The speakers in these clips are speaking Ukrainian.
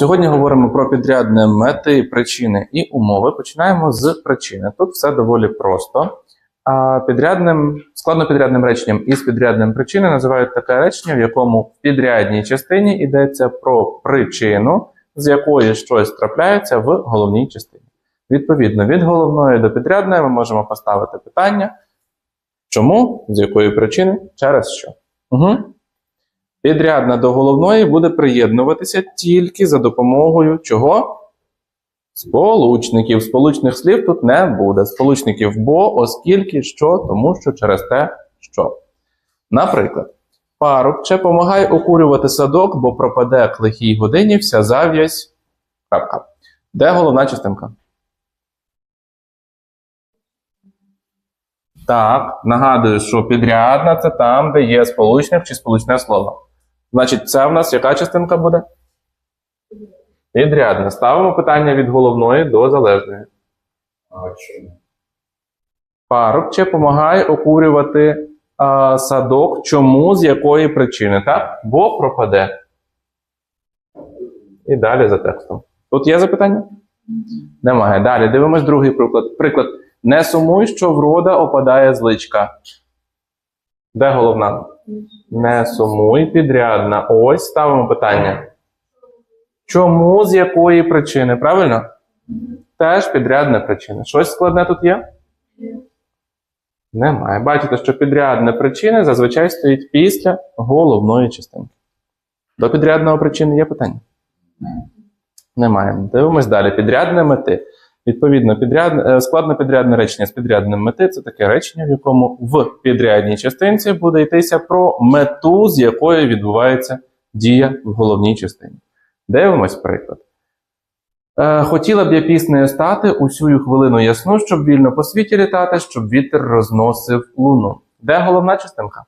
Сьогодні говоримо про підрядне мети, причини і умови. Починаємо з причини. Тут все доволі просто. Підрядним, складнопідрядним реченням із підрядним причини називають таке речення, в якому в підрядній частині йдеться про причину, з якої щось трапляється в головній частині. Відповідно, від головної до підрядної ми можемо поставити питання, чому, з якої причини, через що. Угу. Підрядна до головної буде приєднуватися тільки за допомогою чого? Сполучників. Сполучних слів тут не буде. Сполучників бо, оскільки що, тому що через те, що. Наприклад, парубче помагай окурювати садок, бо пропаде к лихій годині вся зав'язь. Крапка. Де головна частинка? Так, нагадую, що підрядна це там, де є сполучник чи сполучне слово. Значить, це в нас яка частинка буде? Підрядна. Ставимо питання від головної до залежної. Парубче помагає окурювати а, садок. Чому, з якої причини? Так? Бо пропаде. І далі за текстом. Тут є запитання? Немає. Далі дивимось другий приклад. Приклад. Не сумуй, що врода опадає з личка. Де головна? Не сумуй, підрядна. Ось ставимо питання. Чому, з якої причини? Правильно? Теж підрядна причина. Щось складне тут є? Немає. Бачите, що підрядна причина зазвичай стоїть після головної частинки. До підрядного причини є питання? Немає. Дивимось далі. Підрядне мети. Відповідно, підряд... е, складно підрядне речення з підрядним мети це таке речення, в якому в підрядній частинці буде йтися про мету, з якою відбувається дія в головній частині. Дивимось приклад. Е, Хотіла б я піснею стати усю хвилину ясну, щоб вільно по світі літати, щоб вітер розносив луну. Де головна частинка?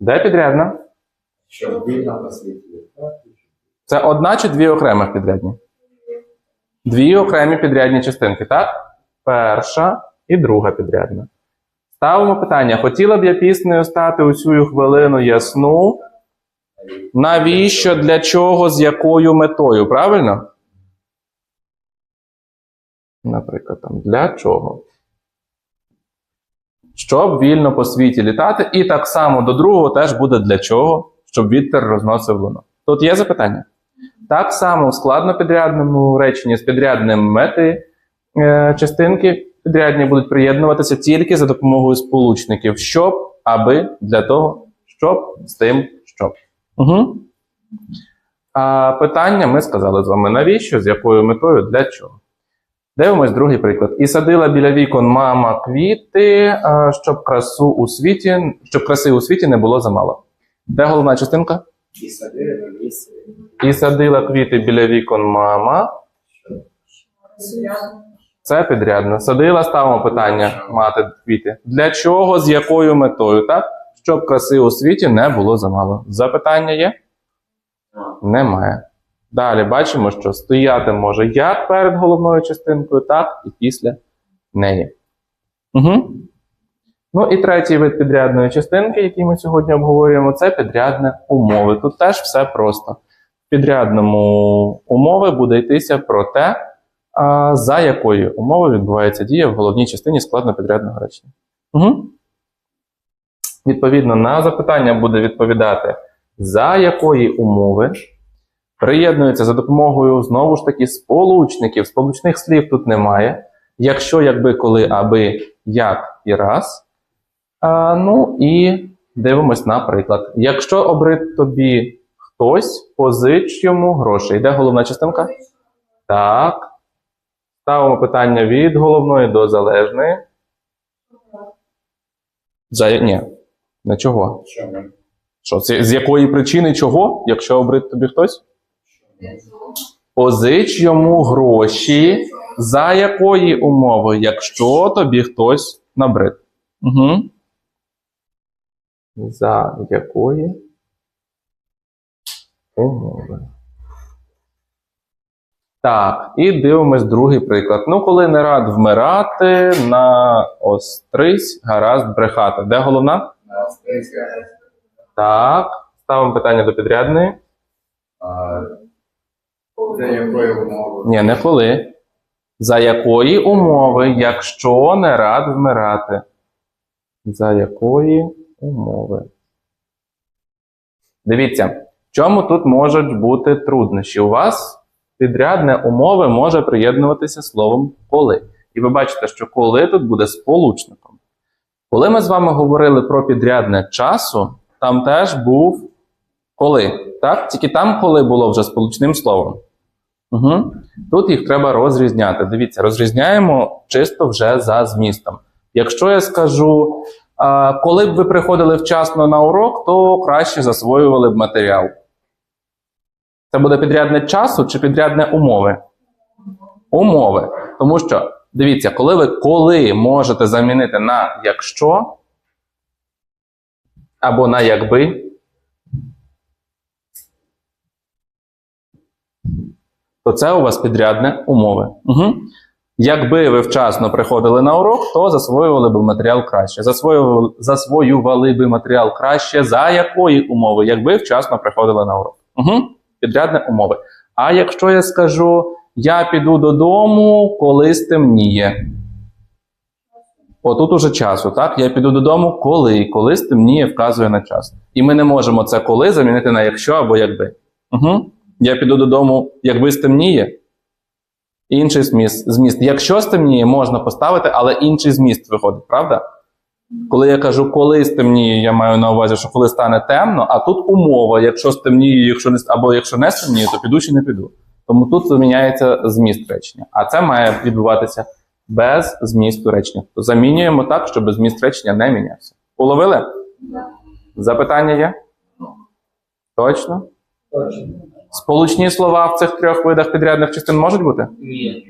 Де підрядна? щоб вільно посвітили. Це одна чи дві окремих підрядні? Дві окремі підрядні частинки, так? Перша і друга підрядна. Ставимо питання: хотіла б я піснею стати усю хвилину ясну. Навіщо, для чого, з якою метою, правильно? Наприклад, там, для чого? Щоб вільно по світі літати, і так само до другого теж буде для чого, щоб вітер розносив луну. Тут є запитання? Так само в складнопідрядному реченні з підрядним мети е, частинки підрядні будуть приєднуватися тільки за допомогою сполучників, щоб, аби, для того, щоб, з тим, щоб. Угу. А питання ми сказали з вами, навіщо, з якою метою, для чого. Дивимось другий приклад. І садила біля вікон мама квіти, щоб красу у світі, щоб краси у світі не було замало. Де головна частинка? І садила квіти біля вікон мама. Це підрядно. Садила, ставимо питання мати квіти. Для чого, з якою метою, так? Щоб краси у світі не було замало. Запитання є? Немає. Далі бачимо, що стояти може як перед головною частинкою, так і після неї. Угу. Ну і третій вид підрядної частинки, який ми сьогодні обговорюємо, це підрядне умови. Тут теж все просто. В підрядному умови буде йтися про те, за якої умови відбувається дія в головній частині складно-підрядного речення. Угу. Відповідно, на запитання буде відповідати, за якої умови приєднується за допомогою знову ж таки сполучників. Сполучних слів тут немає. Якщо, якби, коли, аби, як і раз. А, ну і дивимось на приклад. Якщо обрид тобі хтось, позич йому грошей. Де головна частинка? Так. Ставимо питання від головної до залежної. За... Ні. Не чого. Чому? Що, це з якої причини чого, якщо обрид тобі хтось? Позич йому гроші, за якої умови, якщо тобі хтось набрид. Угу. За якої умови. Так, і дивимось другий приклад. Ну, коли не рад вмирати, на острись гаразд брехати. Де головна? На австрійська. Так. Ставимо питання до підрядної. За якої умови? Ні, не коли. За якої умови, якщо не рад вмирати? За якої умови? Дивіться, в чому тут можуть бути труднощі? У вас підрядне умови може приєднуватися словом коли. І ви бачите, що коли тут буде сполучником. Коли ми з вами говорили про підрядне часу, там теж був коли. Так? Тільки там коли було вже сполучним словом. Угу. Тут їх треба розрізняти. Дивіться, розрізняємо чисто вже за змістом. Якщо я скажу, коли б ви приходили вчасно на урок, то краще засвоювали б матеріал. Це буде підрядне часу чи підрядне умови? Умови. Тому що, дивіться, коли ви коли можете замінити на якщо або на якби, то це у вас підрядне умови. Угу. Якби ви вчасно приходили на урок, то засвоювали б матеріал краще. Засвоювали, засвоювали б матеріал краще за якої умови, якби вчасно приходили на урок. Угу. Підрядне умови. А якщо я скажу, я піду додому, коли стемніє. Отут уже часу, так? Я піду додому, коли. Коли стемніє, вказує на час. І ми не можемо це коли замінити на якщо або якби. Угу. Я піду додому, якби стемніє. Інший зміст. зміст. Якщо стемніє, можна поставити, але інший зміст виходить, правда? Коли я кажу, коли стемніє, я маю на увазі, що коли стане темно, а тут умова, якщо стемніє, якщо не, або якщо не стемніє, то піду чи не піду. Тому тут заміняється зміст речення. А це має відбуватися без змісту речення. То замінюємо так, щоб зміст речення не мінявся. Уловили? Запитання є? Точно? Точно. Сполучні слова в цих трьох видах підрядних частин можуть бути? Ні.